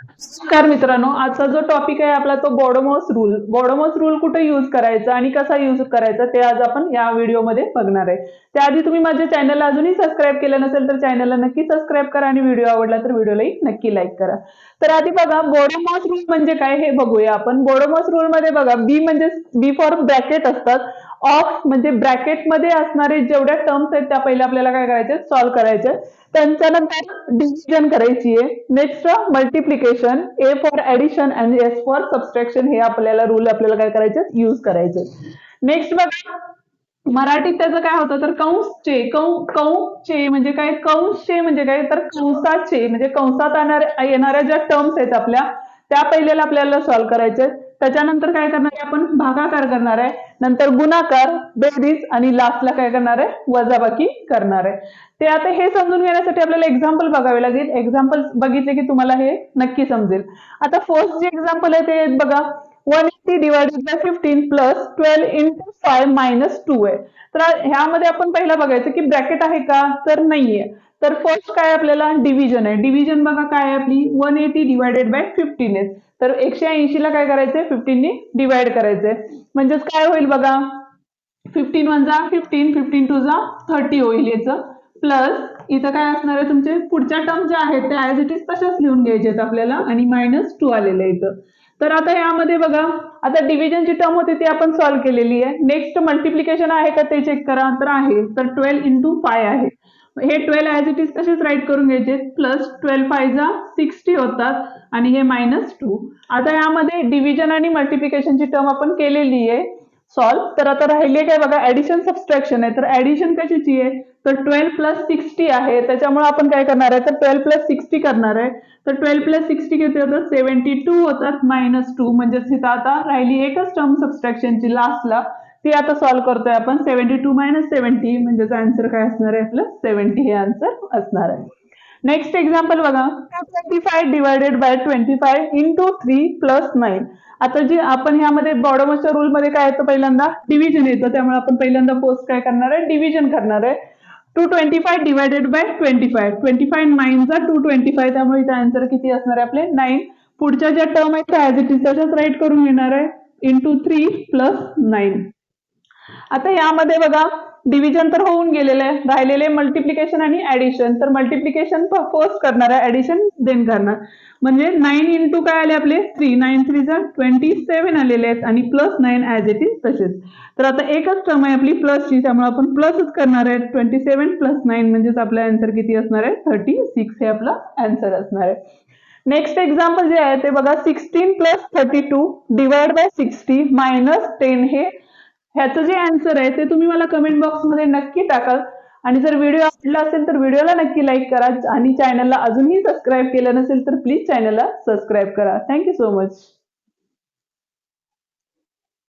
नमस्कार मित्रांनो आजचा जो टॉपिक आहे आपला तो बॉडोमॉस रूल बॉडोमॉस रूल कुठे यूज करायचा आणि कसा यूज करायचा ते आज आपण या व्हिडिओमध्ये बघणार आहे. त्याआधी तुम्ही माझ्या चॅनलला अजूनही सबस्क्राईब केलं नसेल तर चॅनलला नक्की सबस्क्राईब करा आणि व्हिडिओ आवडला तर व्हिडिओलाही नक्की लाईक करा. तर आधी बघा बॉडोमॉस रूल म्हणजे काय हे बघूया आपण. बोडोमॉस रूल मध्ये बघा बी म्हणजे बी फॉर ब्रॅकेट असतात. ऑफ म्हणजे ब्रॅकेटमध्ये असणारे जेवढ्या टर्म्स आहेत त्या पहिले आपल्याला काय करायचे? सॉल्व्ह करायचे. त्यांच्यानंतर डिव्हिजन करायची आहे. Next multiplication A for addition and S for subtraction हे आपल्याला रूल आपल्याला काय करायचे? यूज करायचे. नेक्स्ट बघा मराठीत त्याचं काय होतं? तर कंसचे कौ कंसचे म्हणजे काय? कंसचे म्हणजे काय? तर कंसाचे म्हणजे कंसात येणाऱ्या येणाऱ्या ज्या टर्म्स आहेत आपल्या त्या पहिल्याला आपल्याला सॉल्व्ह करायचे. आहेत. त्याच्यानंतर काय करणार आहे आपण? भागाकार करणार आहे. नंतर गुणाकार बेरीज आणि लास्टला काय करणार आहे? वजाबाकी करणार आहे. ते आता हे समजून घेण्यासाठी आपल्याला एक्झाम्पल बघावे लागेल. एक्झाम्पल बघितले की तुम्हाला हे नक्की समजेल. आता फर्स्ट जे एक्झाम्पल आहे ते बघा. One eighty divided by fifteen plus twelve into five minus two आहे. तर ह्यामध्ये आपण पहिला बघायचं की ब्रॅकेट आहे का? तर नाहीये. तर फर्स्ट काय आपल्याला? डिव्हिजन आहे. डिव्हिजन बघा काय आपली? One eighty divided by fifteen आहे तर एकशे ऐंशी ला काय करायचंय? फिफ्टीनने डिवाइड करायचंय. म्हणजेच काय होईल बघा? फिफ्टीन वन जा फिफ्टीन फिफ्टीन टू जा थर्टी होईल याचं. प्लस इथं काय असणार आहे तुमचे? पुढच्या टर्म ज्या आहेत त्या ऍज इट इज तशाच लिहून घ्यायचे आहेत आपल्याला आणि मायनस टू आलेलं आहे इथं. तर आता यामध्ये बघा आता डिव्हिजनची टर्म होती ती आपण सॉल्व्ह केलेली आहे. नेक्स्ट मल्टिप्लिकेशन आहे का ते चेक करा. तर आहे. तर ट्वेल्व इंटू फाय आहे. हे ट्वेल्व ॲज इट इज तसेच राईट करून घ्यायचे. प्लस ट्वेल्व फायजा सिक्स्टी होतात आणि हे मायनस टू आता यामध्ये डिव्हिजन आणि मल्टिप्लिकेशनची टर्म आपण केलेली आहे. सॉल्व तर आता राहिले काय बघा ऍडिशन सबस्ट्रॅक्शन आहे. तर ऍडिशन कशाची आहे? तर ट्वेल्व प्लस सिक्स्टी आहे. त्याच्यामुळे आपण काय करणार आहे? तर ट्वेल्व प्लस सिक्स्टी करणार आहे. तर ट्वेल्व प्लस सिक्स्टी किती होतं सेव्हन्टी टू होतात. मायनस टू म्हणजेच तिथं आता राहिली एकच टर्म सबस्ट्रॅक्शनची लास्टला ती आता सॉल्व्ह करतोय आपण. सेव्हन्टी टू मायनस सेव्हन्टी म्हणजेच आन्सर काय असणार आहे आपलं? सेव्हन्टी हे आन्सर असणार आहे. नेक्स्ट एक्झाम्पल बघा. Twenty five divided by twenty five into three plus nine आता जे आपण ह्यामध्ये बॉडोमसच्या रूल मध्ये काय येतं पहिल्यांदा? डिव्हिजन येतं. त्यामुळे आपण पहिल्यांदा पोस्ट काय करणार आहे? डिव्हिजन करणार आहे. Two twenty five divided by twenty five twenty five नाईनचा two twenty five त्यामुळे इथे आन्सर किती असणार आहे आपले? नाईन पुढच्या ज्या टर्म आहेत त्या ऍज इट इज तशाच राईट करून घेणार आहे. इंटू थ्री प्लस नाईन आता यामध्ये बघा डिव्हिजन तर होऊन गेलेलं आहे. राहिलेले मल्टिप्लिकेशन आणि ऍडिशन तर मल्टिप्लिकेशन फर्स्ट करणार आहे ऍडिशन देन करणार. म्हणजे नाईन इंटू काय आले आपले? थ्री नाईन थ्री जर ट्वेंटी सेव्हन आलेले आहेत आणि plus nine as it is तसेच. तर आता एकच टर्म आहे आपली प्लसची त्यामुळे आपण प्लसच करणार आहे. ट्वेंटी सेव्हन प्लस नाईन म्हणजेच आपला आन्सर किती असणार आहे? थर्टी सिक्स हे आपला आन्सर असणार आहे. नेक्स्ट एक्झाम्पल जे आहे ते बघा sixteen plus thirty two divide by sixty minus ten हे ह्याचं जे आन्सर आहे ते तुम्ही मला कमेंट बॉक्समध्ये नक्की टाकाल. आणि जर व्हिडिओ आवडला असेल तर व्हिडिओला नक्की लाईक करा. आणि चॅनलला अजूनही सबस्क्राईब केलं नसेल तर प्लीज चॅनलला सबस्क्राईब करा. Thank you so much